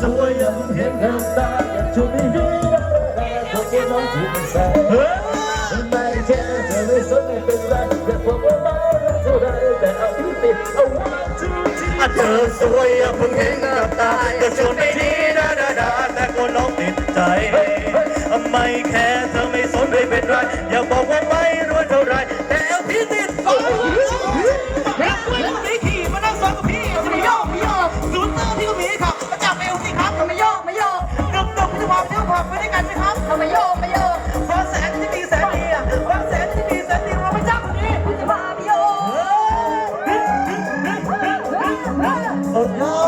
สวยยังเห็นน้ำตาอยากจะมีเรื่องแต่ขอแค่น้องถูกใส่ไม่แค่เธอไม่สนไม่เป็นไรแต่กบว่าไม่รักเท่าไรแต่เอาที่ติดเอาไว้ทุกทีเธอสวยยังเพิ่งเห็นน้ำตาอยากจะมี now.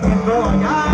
Yeah.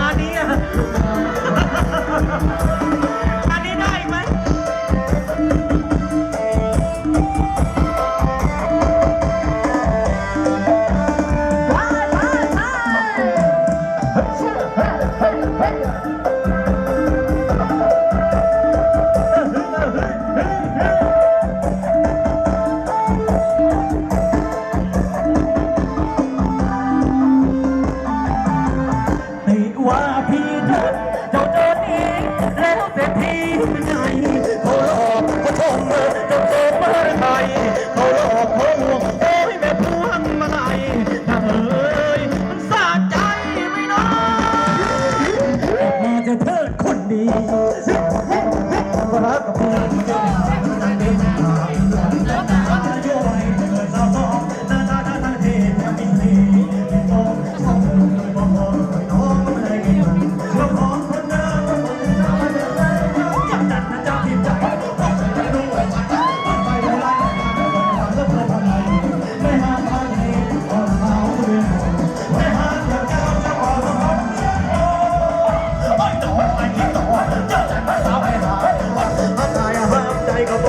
ร้านนี้อะ